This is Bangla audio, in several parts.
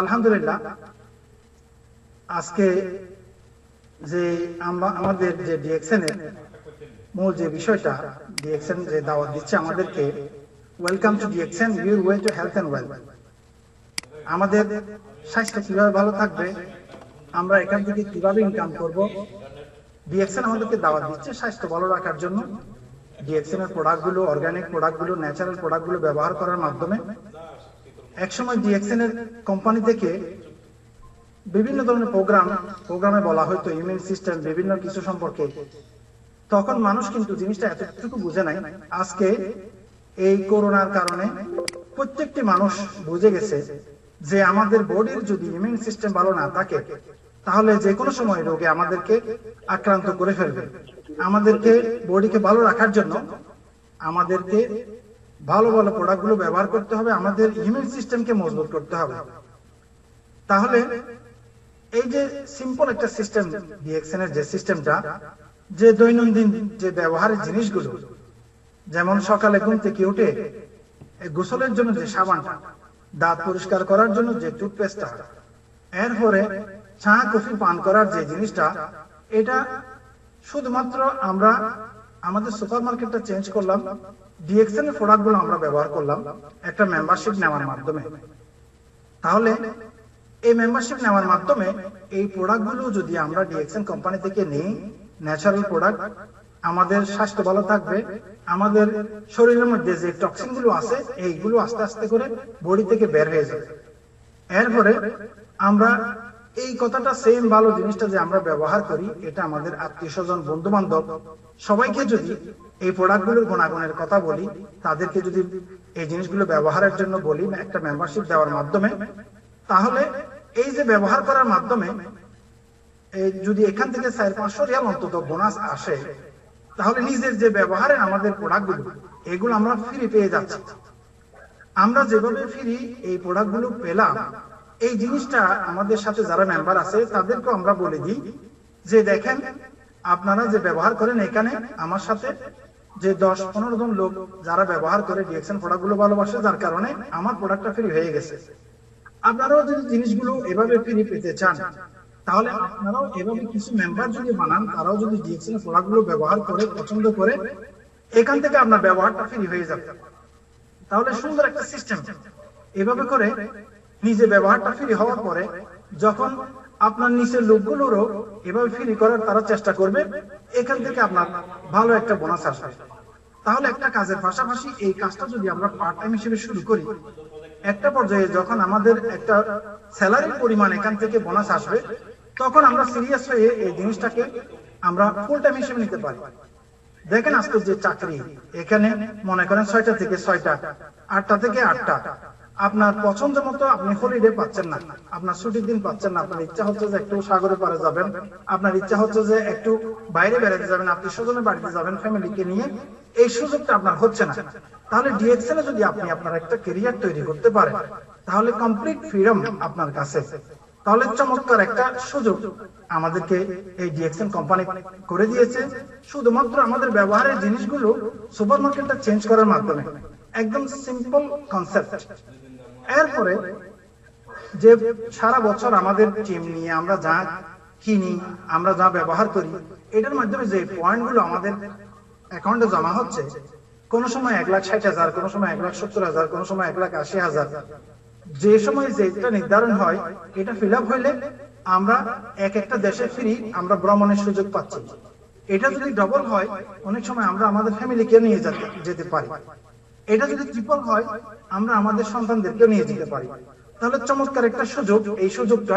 আলহামদুলিল্লাহ, আজকে যে আমাদের যে ডিএক্সএন এর মূল যে বিষয়টা, ডিএক্সএন যে দাওয়াত দিচ্ছে আমাদেরকে welcome to DXN your way to health and well আমাদের স্বাস্থ্য কীভাবে ভালো থাকবে, আমরা এখান থেকে কীভাবে ইনকাম করব, ডিএক্সএন আমাদেরকে দাওয়াত দিচ্ছে স্বাস্থ্য ভালো রাখার জন্য। ডিএক্সএন এর প্রোডাক্টগুলো অর্গানিক প্রোডাক্টগুলো ন্যাচারাল প্রোডাক্টগুলো ব্যবহার করার মাধ্যমে একসময় ডিএক্সএন এর কোম্পানি থেকে বিভিন্ন ধরনের প্রোগ্রাম প্রোগ্রামে বলা হয়তো ইমিউন সিস্টেম বিভিন্ন কিছু সম্পর্কে। তখন মানুষ কিন্তু জিনিসটা এতটুকু বুঝে নাই। আজকে এই করোনার কারণে প্রত্যেকটি মানুষ বুঝে গেছে যে আমাদের বডির যদি ইমিউন সিস্টেম ভালো না থাকে, তাহলে যে কোনো সময় রোগে আমাদেরকে আক্রান্ত করে ফেলবে। আমাদেরকে বডিকে ভালো রাখার জন্য আমাদেরকে ভালো ভালো প্রোডাক্টগুলো ব্যবহার করতে হবে, আমাদের ইমিউন সিস্টেমকে মজবুত করতে হবে। তাহলে এই যে সিম্পল একটা সিস্টেম ডিএক্সএন যে সিস্টেমটা যে দৈনন্দিন যে ব্যবহারের জিনিসগুলো, যেমন সকালে ঘুম থেকে উঠে গোসলের জন্য যে সাবানটা, দাঁত পরিষ্কার করার জন্য যে টুথপেস্টটা এরপরে চা, কফি, পান করার যে জিনিসটা, এটা শুধুমাত্র আমরা আমাদের সুপার মার্কেটটা চেঞ্জ করলাম। ডিএক্সএন এর প্রোডাক্টগুলো আমরা ব্যবহার করলাম, একটা মেম্বারশিপ নেওয়ার মাধ্যমে। তাহলে এই মেম্বারশিপ নেওয়ার মাধ্যমে এই প্রোডাক্টগুলো যদি আমরা ডিএক্সএন কোম্পানি থেকে নিই ন্যাচারাল প্রোডাক্ট আমাদের স্বাস্থ্য ভালো থাকবে, আমাদের শরীরের মধ্যে যে টক্সিনগুলো আছে, এইগুলো আস্তে আস্তে করে বডি থেকে বের হয়ে যাবে। এরপরে আমরা এই কথাটা সেম ভালো জিনিসটা যে আমরা ব্যবহার করি, এটা আমাদের আত্মীয় স্বজন বন্ধু বান্ধব সবাইকে যদি এই প্রোডাক্টগুলোর গুণাগুণের কথা বলি তাদেরকে যদি এই জিনিসগুলো ব্যবহারের জন্য বলি একটা মেম্বারশিপ দেওয়ার মাধ্যমে তাহলে এই যে ব্যবহার করার মাধ্যমে যদি এখান থেকে চার পাঁচশো রিয়াল অন্তত বোনাস আসে তাহলে নিজের যে ব্যবহারে আমাদের প্রোডাক্টগুলো এগুলো আমরা ফ্রি পেয়ে যাচ্ছি। আমরা যেভাবে ফ্রি এই প্রোডাক্টগুলো পেলাম এই জিনিসটা আমাদের সাথে যারা মেম্বার আছে তাদেরকে আমরা বলে দিই যে দেখেন আপনারা যে ব্যবহার করেন এখানে, আমার সাথে যে দশ পনেরো জন লোক যারা ব্যবহার করে ডিএক্সএন প্রোডাক্টগুলো ভালোবাসে, যার কারণে আমার প্রোডাক্টটা ফ্রি হয়ে গেছে। আপনারাও যদি জিনিসগুলো এভাবে ফ্রি পেতে চান, তাহলে আপনারাও এভাবে কিছু মেম্বার যদি বানান, তারাও যদি ডিএক্সএন প্রোডাক্টগুলো ব্যবহার করে, পছন্দ করে, এখান থেকে আপনার ব্যবহারটা ফ্রি হয়ে যাবে। তাহলে সুন্দর একটা সিস্টেম এভাবে করে নিজে ব্যবহারটা ফ্রি হওয়ার পরে যখন আপনার নিচের লোকগুলোরও এভাবে ফ্রি করার তারা চেষ্টা করবে, এখান থেকে আপনার ভালো একটা বোনাস আসবে। তাহলে একটা কাজের পাশাপাশি এই কাজটা যদি আমরা পার্ট টাইম হিসেবে শুরু করি, একটা পর্যায়ে যখন আমাদের একটা স্যালারির পরিমাণ এখান থেকে বোনাস আসবে, তখন আমরা সিরিয়াস হয়ে এই জিনিসটাকে আমরা ফুল টাইম হিসেবে নিতে পারি। দেখেন আজকে যে চাকরি, এখানে মনে করেন ছয়টা থেকে ছয়টা, আটটা থেকে আটটা। আপনার পছন্দ মতো আপনি হলিডে পাচ্ছেন না। আপনার ছুটির দিন পাচ্ছেন না। আপনার ইচ্ছা হচ্ছে যে একটু সাগরে পারে যাবেন। আপনার ইচ্ছা হচ্ছে যে একটু বাইরে বেড়াতে যাবেন, আপনি স্বজনের বাড়িতে যাবেন, ফ্যামিলিকে নিয়ে। এই সুযোগটা আপনার হচ্ছে না। তাহলে ডিএক্সএল এ যদি আপনি আপনার একটা কেরিয়ার তৈরি করতে পারেন, তাহলে কমপ্লিট ফ্রিডম আপনার কাছে। তাহলে চমৎকার একটা সুযোগ আমাদেরকে এই ডিএক্সএন কোম্পানি করে দিয়েছে। শুধুমাত্র আমাদের ব্যবহারের জিনিসগুলো সুপার মার্কেটটা চেঞ্জ করার মাধ্যমে। একদম সিম্পল কনসেপ্ট এরপরে যে সারা বছর আমাদের টিম নিয়ে আমরা যা কিনি, আমরা যা ব্যবহার করি, এটার মাধ্যমে যে পয়েন্টগুলো আমাদের অ্যাকাউন্টে জমা হচ্ছে, কোন সময় এক লাখ ষাট হাজার, কোন সময় এক লাখ সত্তর হাজার, কোন সময় এক লাখ আশি হাজার, যে সময় যেটা নির্ধারণ হয়, এটা ফিল আপ হইলে আমরা এক একটা দেশে ফিরি আমরা ভ্রমণের সুযোগ পাচ্ছি। এটা যদি ডবল হয়, অনেক সময় আমরা আমাদের ফ্যামিলিকে নিয়ে যেতে পারি। এটা যদি ট্রিপল হয়, আমরা আমাদের সন্তানদেরকেও নিয়ে যেতে পারি। তাহলে চমৎকার একটা সুযোগ। এই সুযোগটা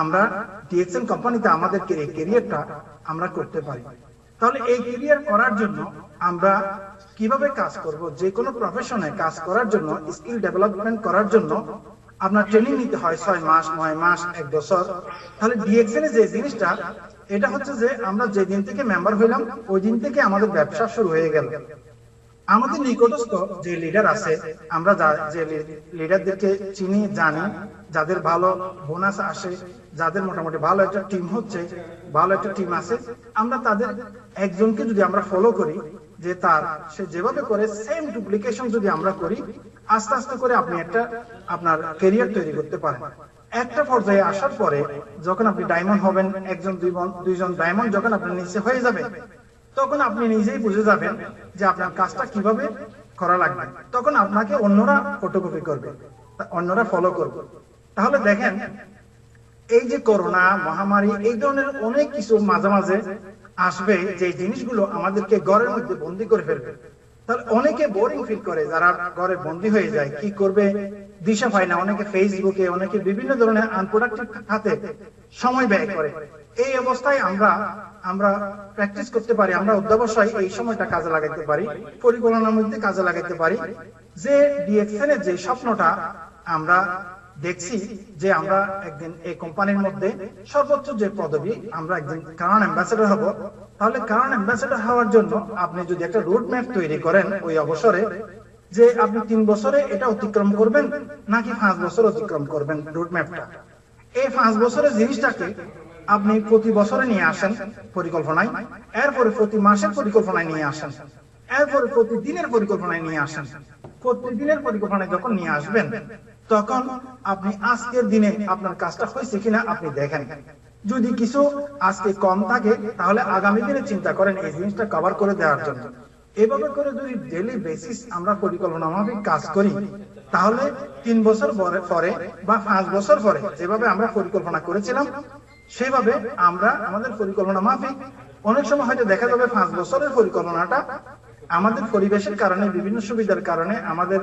আমরা ডিএক্সএন কোম্পানিতে আমাদের কেরিয়ারটা আমরা করতে পারি। তাহলে এই কেরিয়ার করার জন্য আমরা কীভাবে কাজ করব? যে কোনো প্রফেশনে কাজ করার জন্য স্কিল ডেভেলপমেন্ট করার জন্য আপনার ট্রেনিং নিতে হয় ছয় মাস, নয় মাস, এক বছর। তাহলে ডিএক্সএন যে জিনিসটা, এটা হচ্ছে যে আমরা যে দিন থেকে মেম্বার হইলাম ওই দিন থেকে আমাদের ব্যবসা শুরু হয়ে গেল। আমাদের নিকটস্থ যে লিডার আছে, আমরা যে লিডারদেরকে চিনি, জানি, যাদের ভালো বোনাস আসে, যাদের মোটামুটি ভালো একটা টিম হচ্ছে, ভালো একটা টিম আছে, আমরা তাদের একজনকে যদি আমরা ফলো করি, যে তার, সে যেভাবে করে সেম ডুপ্লিকেশন যদি আমরা করি, আস্তে আস্তে করে আপনি একটা আপনার কেরিয়ার তৈরি করতে পারেন। একটা পর্যায়ে আসার পরে যখন আপনি ডায়মন্ড হবেন, একজন দুই জন- দুইজন ডায়মন্ড যখন আপনার নিচে হয়ে যাবে তখন আপনি নিজেই বুঝে যাবেন যে আপনার কাজটা কীভাবে করা লাগবে। তখন আপনাকে অন্যরা ফটোকপি করবে অন্যরা ফলো করবে। তাহলে দেখেন, এই যে করোনা, মহামারী, এই ধরনের অনেক কিছু মাঝে মাঝে আসবে যে জিনিসগুলো আমাদেরকে ঘরের মধ্যে বন্দি করে ফেলবে। তাহলে অনেকে বোরিং ফিল করে যারা ঘরে বন্দি হয়ে যায়, কি করবে? দিশা পায় না, অনেকে ফেসবুকে অনেকে বিভিন্ন ধরনের আনপ্রোডাক্টিভ খাতে সময় ব্যয় করে। এই অবস্থায় আমরা আমরা প্র্যাকটিস করতে পারি, আমরা অধ্যাবসায় এই সময়টা কাজে লাগাইতে পারি, পরিকল্পনার মধ্যে কাজে লাগাইতে পারি। যে ডিএক্সএন এর যে স্বপ্নটা আমরা দেখছি যে আমরা একদিন এই কোম্পানির মধ্যে সর্বোচ্চ যে পদবি আমরা একদিন কারণ অ্যাম্বাসেডর হব, তাহলে কারণ অ্যাম্বাসেডর হওয়ার জন্য আপনি যদি একটা রুট ম্যাপ তৈরি করেন ওই অবসরে, যে আপনি তিন বছরে এটা অতিক্রম করবেন নাকি পাঁচ বছর অতিক্রম করবেন রুট ম্যাপটা এই পাঁচ বছরের জিনিসটাকে আপনি প্রতি বছরে নিয়ে আসেন পরিকল্পনায়, এরপরে প্রতি মাসের পরিকল্পনায় নিয়ে আসেন, এরপরে প্রতিদিনের পরিকল্পনায় নিয়ে আসেন। প্রতিদিনের পরিকল্পনায় যখন নিয়ে আসবেন, তখন আপনি আজকের দিনে আপনার কাজটা হয়েছে কিনা আপনি দেখেন। যদি কিছু আজকে কম থাকে, তাহলে আগামী দিনে চিন্তা করেন এই জিনিসটা কভার করে দেওয়ার জন্য। এভাবে করে যদি ডেলি বেসিস আমরা পরিকল্পনা মাফিক কাজ করি, তাহলে তিন বছর পরে- বা পাঁচ বছর পরে যেভাবে আমরা পরিকল্পনা করেছিলাম সেভাবে আমরা আমাদের পরিকল্পনা মাফিক, অনেক সময় হয়তো দেখা যাবে পাঁচ বছরের পরিকল্পনাটা আমাদের পরিবেশের কারণে, বিভিন্ন সুবিধার কারণে, আমাদের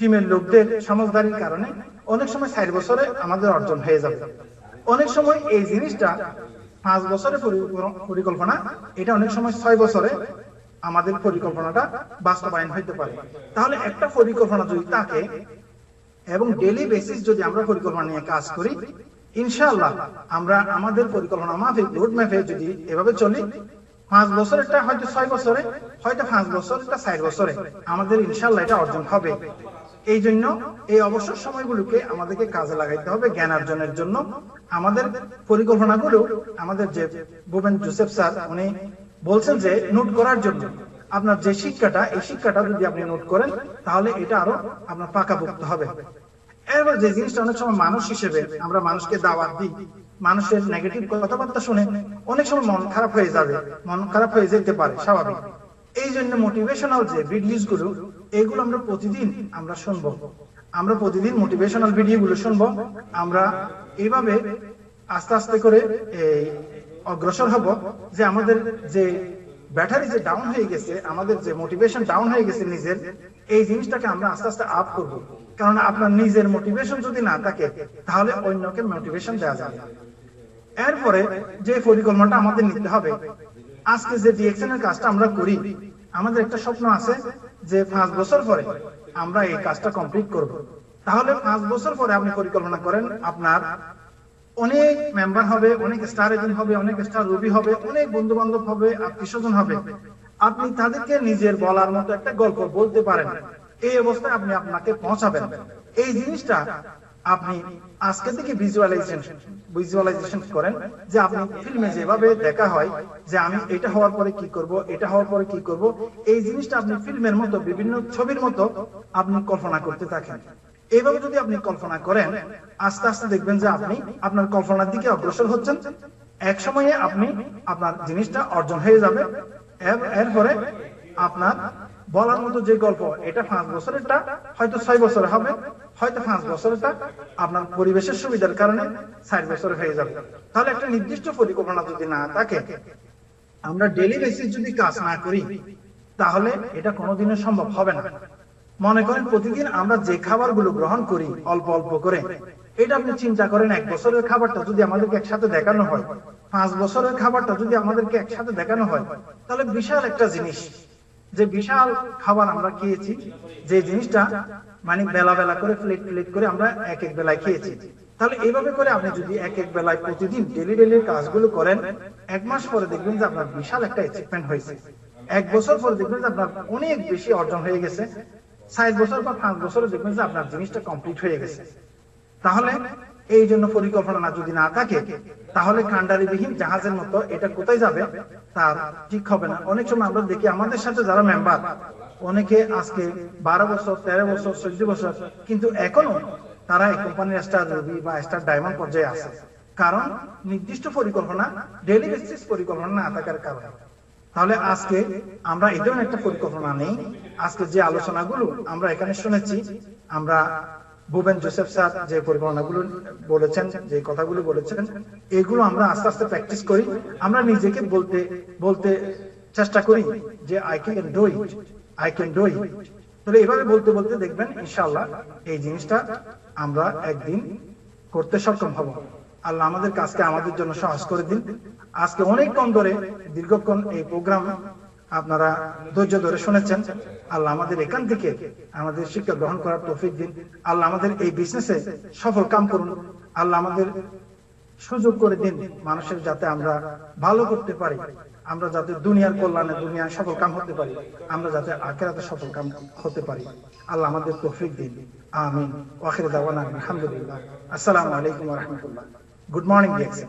টিমের লোকদের, সমঝদারির কারণে অনেক সময় ষাট বছরে আমাদের অর্জন হয়ে যাবে। অনেক সময় এই জিনিসটা পাঁচ বছরের পরিকল্পনা, এটা অনেক সময় ছয় বছরে আমাদের পরিকল্পনাটা বাস্তবায়ন হইতে পারে। তাহলে একটা পরিকল্পনা যদি থাকে এবং ডেলি বেসিস যদি আমরা পরিকল্পনা নিয়ে কাজ করি ইনশাআল্লাহ, আমরা আমাদের পরিকল্পনা মাফিক, রোড ম্যাপে যদি এভাবে চলি, পাঁচ বছরেরটা হয়তো ছয় বছরে, হয়তো পাঁচ বছরেরটা চার বছরে, আমাদের ইনশাআল্লাহ এটা অর্জন হবে। এই জন্য এই অবসর সময়গুলোকে আমাদেরকে কাজে লাগাইতে হবে জ্ঞান অর্জনের জন্য। আমাদের পরিকল্পনাগুলো, আমাদের যে ভুবেন জোসেফ স্যার, উনি বলছেন যে নোট করার জন্য। আপনার যে শিক্ষাটা, এই শিক্ষাটা যদি আপনি নোট করেন, তাহলে এটা আরও আপনার পাকাপোক্ত হবে। এবার যে জিনিসটা অনেক সময় মানুষ হিসেবে আমরা মানুষকে দাওয়াত দিই, মানুষের নেগেটিভ কথাবার্তা শুনে অনেক সময় মন খারাপ হয়ে যাবে, মন খারাপ হয়ে যেতে পারে, স্বাভাবিক। এই জন্য মোটিভেশনাল যে ভিডিওসগুলো, এগুলো আমরা প্রতিদিন আমরা শুনব। আমরা প্রতিদিন মোটিভেশনাল ভিডিও গুলো শুনব। আমরা এইভাবে আস্তে আস্তে করে এই অগ্রসর হব যে আমাদের যে ব্যাটারি যে ডাউন হয়ে গেছে, আমাদের যে মোটিভেশন ডাউন হয়ে গেছে নিজের, এই জিনিসটাকে আমরা আস্তে আস্তে আপ করব। কারণ আপনার নিজের মোটিভেশন যদি না থাকে, তাহলে অন্যকে মোটিভেশন দেওয়া যাবে এরপরে যে পরিকল্পনাটা আমাদের নিতে হবে, আজকে যে ডিএকশন এর কাজটা আমরা করি, আমাদের একটা স্বপ্ন আছে যে পাঁচ বছর পরে আমরা এই কাজটা কমপ্লিট করব। তাহলে পাঁচ বছর পরে আপনি পরিকল্পনা করেন আপনার অনেক মেম্বার হবে, অনেক স্টার এজেন্ট হবে, অনেক স্টার রুবি হবে, অনেক বন্ধু বান্ধব হবে, আত্মীয় হবে। আপনি তাদেরকে নিজের বলার মতো একটা গল্প বলতে পারেন। এই অবস্থায় আপনি আপনাকে পৌঁছাবেন। এই জিনিসটা আপনি আজকে থেকে ভিজুয়ালাইজেশন ভিজুয়ালাইজেশন করেন যে আপনি ফিল্মে যেভাবে দেখা হয় যে আমি এটা হওয়ার পরে কি করব, এটা হওয়ার পরে কি করব, এই জিনিসটা আপনি ফিল্মের মতো, বিভিন্ন ছবির মতো আপনি কল্পনা করতে থাকেন। এইভাবে যদি আপনি কল্পনা করেন, আস্তে আস্তে দেখবেন যে আপনি আপনার কল্পনার দিকে অগ্রসর হচ্ছেন। এক সময়ে আপনি আপনার জিনিসটা অর্জন হয়ে যাবে। এরপরে আপনার বলার মতো যে গল্প, এটা পাঁচ বছরেরটা, হয়তো ছয় বছরে হবে, হয়তো পাঁচ বছরেরটা আপনার পরিবেশের সুবিধার কারণে ষাট বছরে হয়ে যাবে। তাহলে একটা নির্দিষ্ট পরিকল্পনা যদি না থাকে, আমরা ডেলি বেসিস যদি কাজ না করি, তাহলে এটা কোনোদিনও সম্ভব হবে না। মনে করেন প্রতিদিন আমরা যে খাবারগুলো গ্রহণ করি, অল্প অল্প করে। এটা আপনি চিন্তা করেন, এক বছরের খাবারটা যদি আমাদেরকে একসাথে দেখানো হয়, পাঁচ বছরের খাবারটা যদি আমাদেরকে একসাথে দেখানো হয়, তাহলে বিশাল একটা জিনিস। যে বিশাল খাবার আমরা খেয়েছি, যে জিনিসটা মানে বেলা বেলা করে প্লেট প্লেট করে আমরা এক এক বেলায় খেয়েছি। তাহলে এইভাবে করে আপনি যদি এক এক বেলায় প্রতিদিন ডেলি ডেলি কাজগুলো করেন, এক মাস পরে দেখবেন যে আপনার বিশাল একটা অ্যাচিভমেন্ট হয়েছে। এক বছর পরে দেখবেন যে আপনার অনেক বেশি অর্জন হয়ে গেছে। ষাট বছর বা পাঁচ বছরে দেখবেন যে আপনার জিনিসটা কমপ্লিট হয়ে গেছে। তাহলে এই জন্য পরিকল্পনা যদি না থাকে, তাহলে কান্ডারিবিহীন জাহাজের মতো এটা কোথায় যাবে? তার ঠিক হবে না। অনেক সময় আমরা দেখি আমাদের সাথে যারা মেম্বার অনেকে আজকে বারো বছর, তেরো বছর, চোদ্দ বছর, কিন্তু এখনও তারা এই কোম্পানির স্টার রবি বা স্টার ডায়মন্ড পর্যায়ে আছে। কারণ নির্দিষ্ট পরিকল্পনা ডেলি বেসিস পরিকল্পনা না থাকার কারণে। তাহলে আজকে আমরা এই ধরনের একটা পরিকল্পনা নেই। আজকে যে আলোচনাগুলো আমরা এখানে শুনেছি, আমরা ভুবেন জোসেফ স্যার যে পরিকল্পনাগুলো বলেছেন, যে কথাগুলো বলেছেন, এগুলো আমরা আস্তে আস্তে প্র্যাকটিস করি। আমরা নিজেকে বলতে বলতে চেষ্টা করি যে I can do it I can do it তাহলে এভাবে বলতে বলতে দেখবেন, ইনশাআল্লাহ এই জিনিসটা আমরা একদিন করতে সক্ষম হব। আল্লাহ আমাদের কাজকে আমাদের জন্য সহজ করে দিন। আজকে অনেকক্ষণ ধরে, দীর্ঘক্ষণ এই প্রোগ্রাম আপনারা ধৈর্য ধরে শুনেছেন। আল্লাহ আমাদের এখান থেকে আমাদের শিক্ষা গ্রহণ করার তৌফিক দিন। আল্লাহ আমাদের এই বিজনেসে সফল কাম করুন। আল্লাহ আমাদের সুযোগ করে দিন মানুষের যাতে আমরা ভালো করতে পারি। আমরা যাতে দুনিয়ার কল্যাণে দুনিয়ার সফল কাম হতে পারি। আমরা যাতে আখেরাতে সফল কাম হতে পারি। আল্লাহ আমাদের তৌফিক দিন। আমিন। ওয়াখির দাওয়ানা আলহামদুলিল্লাহ। আসসালামু আলাইকুম রাহমাতুল্লাহ। Good morning, Jackson.